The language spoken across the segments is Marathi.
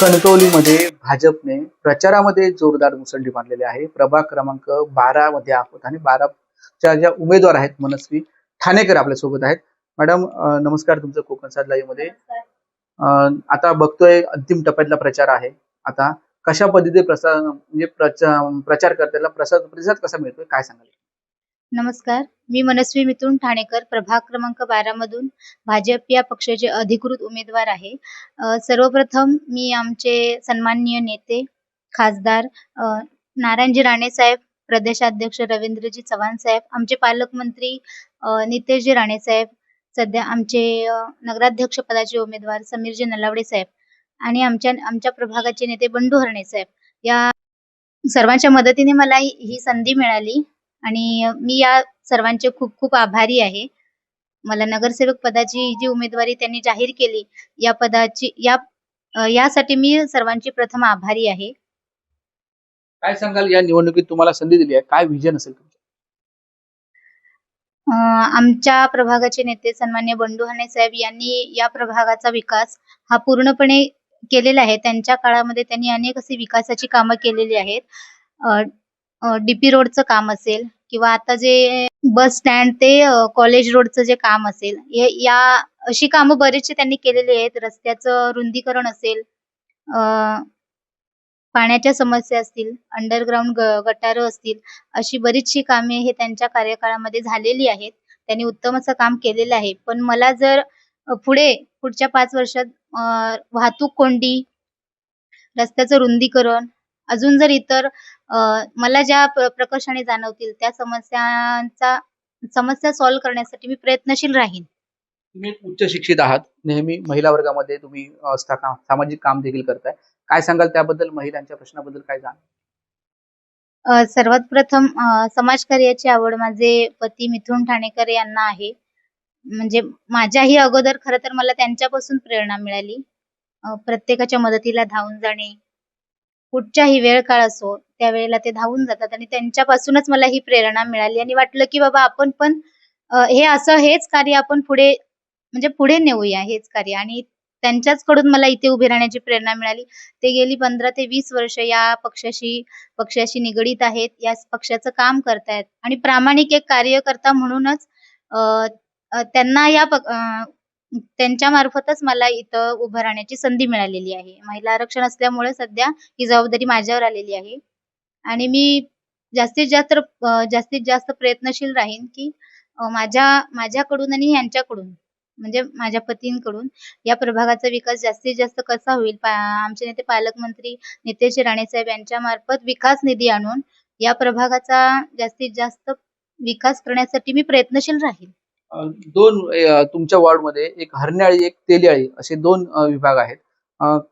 कणकवलीमध्ये भाजपने प्रचारामध्ये जोरदार मुसंडी मारलेली आहे. प्रभाग क्रमांक बारा मध्ये आहोत आणि बाराच्या ज्या उमेदवार आहेत मनस्वी ठाणेकर आपल्यासोबत आहेत. मॅडम नमस्कार तुमचं कोकण साथ लाईव्हमध्ये. आता बघतोय अंतिम टप्प्यातला प्रचार आहे. आता कशा पद्धतीने प्रसार म्हणजे प्रचार करताना प्रसाद प्रतिसाद कसा मिळतोय? काय सांगाल? नमस्कार. मी मनस्वी मिथुन ठाणेकर प्रभाग क्रमांक बारा मधून भाजप या पक्षाचे अधिकृत उमेदवार आहे. सर्वप्रथम मी आमचे सन्माननीय नेते खासदार नारायणजी राणे साहेब प्रदेशाध्यक्ष रवींद्रजी चव्हाण साहेब आमचे पालकमंत्री नितेशजी राणे साहेब सध्या आमचे नगराध्यक्ष पदाचे उमेदवार समीरजी नलावडे साहेब आणि आमच्या आमच्या प्रभागाचे नेते बंडू हरणे साहेब. या सर्वांच्या मदतीने मला ही संधी मिळाली. आणि मी या सर्वांचे खूप खूप आभारी आहे. मला नगरसेवक पदाची जी उमेदवारी त्यांनी जाहीर केली या पदाची या यासाठी मी सर्वांची प्रथम आभारी आहे. काय सांगाल? या निवडणुकीत तुम्हाला संधी दिली आहे. काय विजन असेल तुमचं? आमच्या प्रभागाचे नेते सन्मान्य बंडू हने साहेब यांनी या प्रभागाचा विकास हा पूर्णपणे केलेला आहे. त्यांच्या काळामध्ये त्यांनी अनेक अशी विकासाची कामं केलेली आहेत. डीपी रोडचं काम असेल किंवा आता जे बस स्टँड ते कॉलेज रोडचं जे काम असेल या अशी कामं बरीचशी त्यांनी केलेली आहेत. रस्त्याचं रुंदीकरण असेल अ, पाण्याच्या समस्या असतील अंडरग्राऊंड गटार असतील अशी बरीचशी कामे हे त्यांच्या कार्यकाळामध्ये झालेली आहेत. त्यांनी उत्तम असं काम केलेलं आहे. पण मला जर पुढे पुढच्या पाच वर्षात वाहतूक कोंडी रस्त्याचं रुंदीकरण अजून जर इतर मला ज्या प्र- प्रकर्षाने जाणवतील त्या समस्यांचा समस्या सॉल्व्ह करण्यासाठी मी प्रयत्नशील राहीन. तुम्ही उच्च शिक्षित आहात. नेहमी महिला वर्गामध्ये तुम्ही सामाजिक काम देखील करताय. काय सांगाल त्याबद्दल? महिलांच्या प्रश्नाबद्दल काय जाण? सर्वात प्रथम समाजकार्याची आवड माझे पती मिथुन ठाणेकर यांना आहे. म्हणजे माझ्याही अगोदर खरं तर मला त्यांच्यापासून प्रेरणा मिळाली. प्रत्येकाच्या मदतीला धावून जाणे कुठच्याही वेळ काळ असो त्यावेळेला ते धावून जातात. आणि त्यांच्यापासूनच मला ही प्रेरणा मिळाली आणि वाटलं की बाबा आपण पण हे असं हेच कार्य आपण पुढे म्हणजे पुढे नेऊया हेच कार्य. आणि त्यांच्याच कडून मला इथे उभे राहण्याची प्रेरणा मिळाली. ते गेली पंधरा ते वीस वर्ष या पक्षाशी पक्षाशी निगडीत आहेत. या पक्षाचं काम करतायत. आणि प्रामाणिक एक कार्यकर्ता म्हणूनच त्यांना या त्यांच्यामार्फतच त्यांच्या मार्फतच मला इथं उभं राहण्याची संधी मिळालेली आहे. महिला आरक्षण असल्यामुळे सध्या ही जबाबदारी माझ्यावर आलेली आहे. आणि मी जास्तीत जास्त जास्तीत जास्त प्रयत्नशील राहीन की माझ्या माझ्याकडून आणि यांच्याकडून म्हणजे माझ्या पतींकडून या प्रभागाचा विकास जास्तीत जास्त कसा होईल? आमचे नेते पालकमंत्री नितेश राणे साहेब यांच्या मार्फत विकास निधी आणून या प्रभागाचा जास्तीत जास्त विकास करण्यासाठी मी प्रयत्नशील राहील दोन तुमच्या वॉर्डमध्ये एक हरण्याळी एक तेलियाळी असे दोन विभाग आहेत.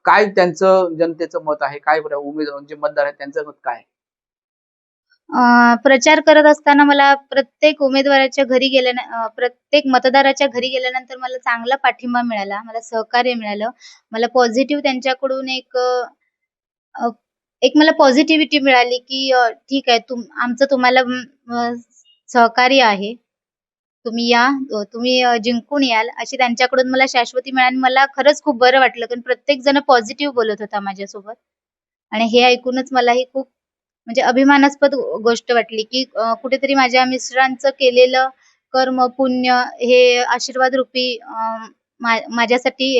काय त्यांचं जनतेचं मत आहे? काय उमेदवार जे मतदार आहेत त्यांचं मत काय प्रचार करत असताना मला प्रत्येक उमेदवाराच्या घरी गेल्या प्रत्येक मतदाराच्या घरी गेल्यानंतर मला चांगला पाठिंबा मिळाला. मला सहकार्य मिळालं. मला पॉझिटिव्ह त्यांच्याकडून एक एक मला पॉझिटिव्हिटी मिळाली की ठीक आहे तुम आमचं तुम्हाला सहकार्य आहे. तुम्ही या तुम्ही जिंकून याल अशी त्यांच्याकडून मला शाश्वती मिळाली. मला खरंच खूप बरं वाटलं कारण प्रत्येक जण पॉझिटिव्ह बोलत होता माझ्यासोबत. आणि हे ऐकूनच मलाही खूप म्हणजे अभिमानास्पद गोष्ट वाटली की कुठेतरी माझ्या मिस्टरांचं केलेलं कर्म पुण्य हे आशीर्वाद रूपी माझ्यासाठी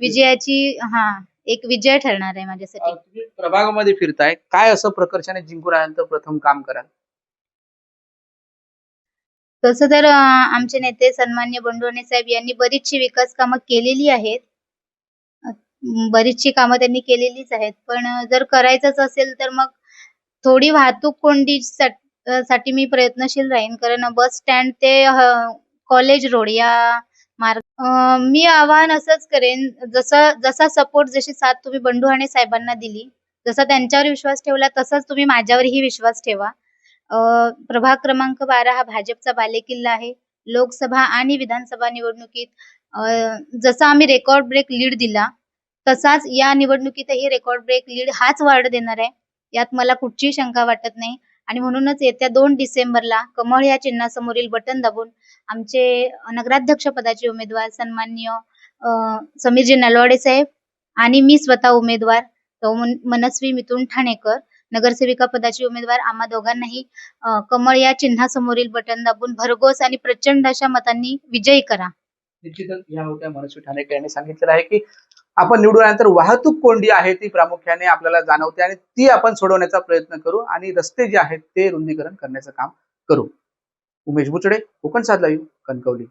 विजयाची हा एक विजय ठरणार आहे माझ्यासाठी. प्रभागामध्ये फिरताय. काय असं प्रकर्षाने जिंकून आल्यानंतर प्रथम काम कराल? तसं तर आमचे नेते सन्मान्य बंडवणे साहेब यांनी बरीचशी विकास कामं केलेली आहेत. बरीचशी कामं त्यांनी केलेलीच आहेत. पण जर करायचंच असेल तर मग थोडी वाहतूक कोंडी साठी मी प्रयत्नशील राहीन. कारण बस स्टँड ते कॉलेज रोड या मार्ग मी आवाहन असंच करेन. जसं जसा सपोर्ट जशी साथ तुम्ही बंडू हाणे साहेबांना दिली जसा त्यांच्यावर विश्वास ठेवला तसाच तुम्ही माझ्यावरही विश्वास ठेवा. अ, प्रभाग क्रमांक बारा हा भाजपचा बालेकिल्ला आहे. लोकसभा आणि विधानसभा निवडणुकीत अ, जसा आम्ही रेकॉर्ड ब्रेक लीड दिला तसाच या निवडणुकीतही रेकॉर्ड ब्रेक लीड हाच वार्ड देणार आहे. यात मला कुठचीही शंका वाटत नाही. आणि म्हणूनच येत्या दोन डिसेंबरला कमळ या चिन्हासमोरील बटन दाबून आमचे नगराध्यक्ष पदाचे उमेदवार सन्माननीय अ, समीरजी नलवाडे साहेब आणि मी स्वतः उमेदवार मनस्वी मिथुन ठाणेकर नगरसेविका पदाची उमेदवार आम्हा दोघांनाही कमळ या चिन्हासमोरील बटन दाबून भरघोस आणि प्रचंड अशा मतांनी विजयी करा. निश्चितच या होत्या मनस्वी ठाणेकर यांनी सांगितलेलं आहे की आपण निवडून आल्यानंतर वाहतूक कोंडी आहे ती प्रामुख्याने आपल्याला जाणवते आणि ती आपण सोडवण्याचा प्रयत्न करू आणि रस्ते जे आहेत ते रुंदीकरण करण्याचं काम करू. उमेश बुचडे कोकण साधला येऊ कणकवली.